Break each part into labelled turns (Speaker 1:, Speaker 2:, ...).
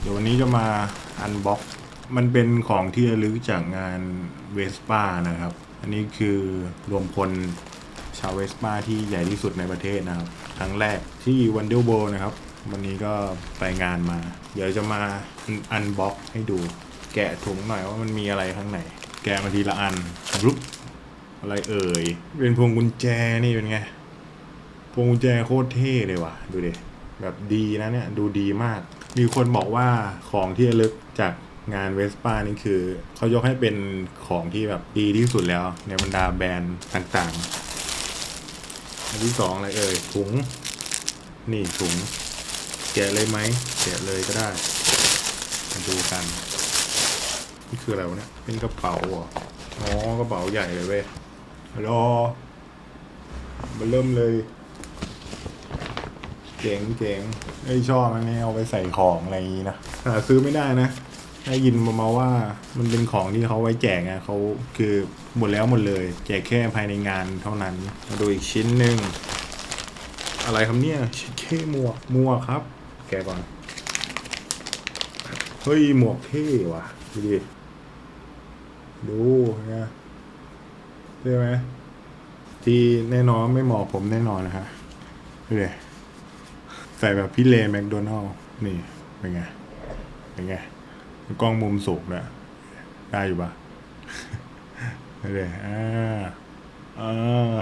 Speaker 1: เดี๋ยววันนี้จะมาอันบ็อกมันเป็นของที่ระลึกจากงานเวสป้านะครับ อันนี้คือรวมพลชาวเวสป้าที่ใหญ่ที่สุดในประเทศนะครับ ครั้งแรกที่วันเดลโบนะครับ วันนี้ก็ไปงานมา เดี๋ยวจะมาอันบ็อกให้ดู แกะถุงหน่อยว่ามันมีอะไรข้างในแกะมาทีละอันรุปอะไรเอ่ย เป็นพวงกุญแจนี่เป็นไง พวงกุญแจโคตรเท่เลยว่ะ ดูดิ แบบดีนะเนี่ย ดูดีมาก มีคนบอกว่าของที่ระลึกจากงานเวสป้านี่คือ เขายกให้เป็นของที่แบบดีที่สุดแล้ว ในบรรดาแบรนด์ต่างๆ อันที่สองอะไรเอ่ยถุง นี่ถุง แกะเลยไหมแกะเลยก็ได้ มาดูกัน นี่คืออะไรวะเนี่ย เป็นกระเป๋าออ๋อ กระเป๋าใหญ่เลยเว้ยรอมาเริ่มเลย เจ๋งเจ๋งไอชอบอันนี้เอาไปใส่ของอะไรอย่างนี้นะหาซื้อไม่ได้นะได้ยินมามาว่ามันเป็นของที่เขาไว้แจกไงเขาคือหมดแล้วหมดเลย แจกแค่ภายในงานเท่านั้นมาดูอีกชิ้นหนึ่งอะไรครับเนี่ยชิคเก้หมวกหมวกครับ แกก่อนเฮ้ยหมวกเท่ว่ะดูดิดูนะใช่ไหมที่แน่นอนไม่เหมาะผมแน่นอนนะฮะดูเลย ใส่แบบพี่เลแมคโดนัลนี่เป็นไงเป็นไงกล้องมุมสูงด้วยได้อยู่ปะดูเลยอ่าอ่า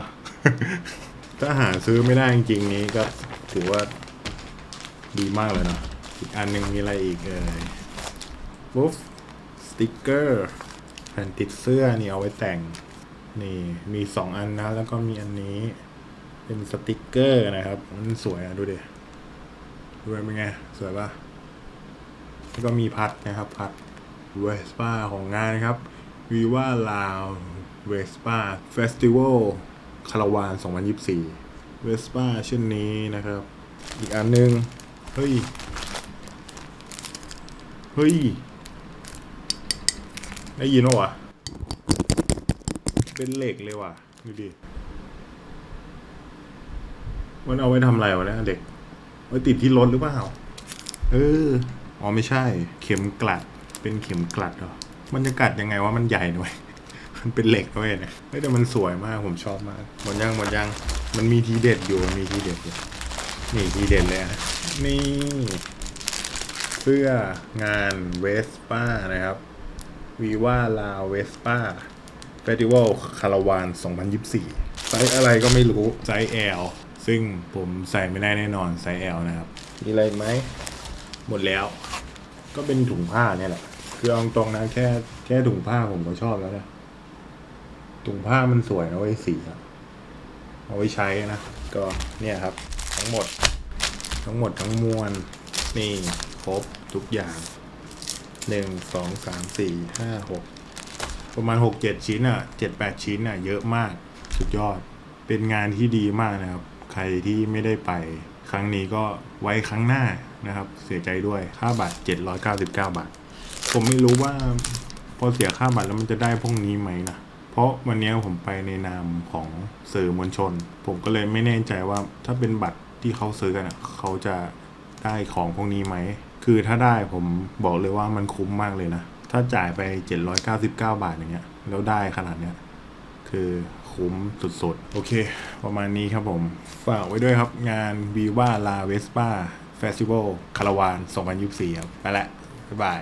Speaker 1: ถ้าหาซื้อไม่ได้จริงๆนี้ก็ถือว่าดีมากเลยเนาะอีกอันหนึ่งมีอะไรอีกเอ่ยปุ๊บสติกเกอร์แผ่นติดเสื้อนี่เอาไว้แต่ง นี่มีสองอันนะ แล้วก็มีอันนี้ เป็นสติกเกอร์นะครับ มันสวยอะ ดูดิ ดูเป็นไง สวยปะแล้วก็มีพัดนะครับพัดเวสป้าของงานนะครับวีว่าลาวเวสป้าเฟสติวัลคาราวาน 2024เวสป้าเช่นนี้นะครับ อีกอันหนึง เฮ้ย เฮ้ย ได้ยินปะวะ เป็นเหล็กเลยว่ะ ดูดิ มันเอาไว้ทำอะไรวะเนี่ยเด็ก ไว้ติดที่รถหรือเปล่า เออ อ๋อไม่ใช่ เข็มกลัด เป็นเข็มกลัดเหรอมันจะกัดยังไงว่ามันใหญ่หน่อย มันเป็นเหล็กด้วยนี่ยเฮ้ยแต่มันสวยมากผมชอบมากหมดยังหมดยัง มันมีทีเด็ดอยู่มันมีทีเด็ดอยู่นี่ทีเด็ดเลยนะนี่เสื้องานเวสป้านะครับวีว่าลาเวสป้าเฟสติวัลคาราวาน 2024 ไซส์อะไรก็ไม่รู้ ไซส์ L ซึ่งผมใส่ไม่ได้แน่นอนไซส์ L นะครับ มีอะไรไหม หมดแล้ว ก็เป็นถุงผ้าเนี่ยแหละ คือเอาตรงนะแค่แค่ถุงผ้าผมก็ชอบแล้วนะถุงผ้ามันสวยนะเว้ยสีอะเอาไว้ใช้นะ ก็เนี่ยครับ ทั้งหมด ทั้งหมดทั้งมวลนี่ครบทุกอย่างหนึ่งสองสามสี่ห้าหกประมาณหกเจ็ดชิ้นอะเจ็ดแปดชิ้นอะ เยอะมากสุดยอดเป็นงานที่ดีมากนะครับใค รที่ไม่ได้ไป ครั้งนี้ก็ไว้ครั้งหน้านะครับ เสียใจด้วยค่าบัตร 799 บาท ผมไม่รู้ว่าพอเสียค่าบัตรแล้วมันจะได้พวกนี้ไหมนะเพราะวันนี้ผมไปในนามของสื่อมวลชน ผมก็เลยไม่แน่ใจว่าถ้าเป็นบัตรที่เขาซื้อกันอะเขาจะได้ของพวกนี้ไหม คือถ้าได้ผมบอกเลยว่ามันคุ้มมากเลยนะ ถ้าจ่ายไป 799 บาทอย่างเงี้ย แล้วได้ขนาดเนี้ย คือคุ้มสุดๆ โอเค ประมาณนี้ครับผม ฝากไว้ด้วยครับ งาน Viva La Vespa Festival คาราวาน2024ครับไปละบ๊ายบาย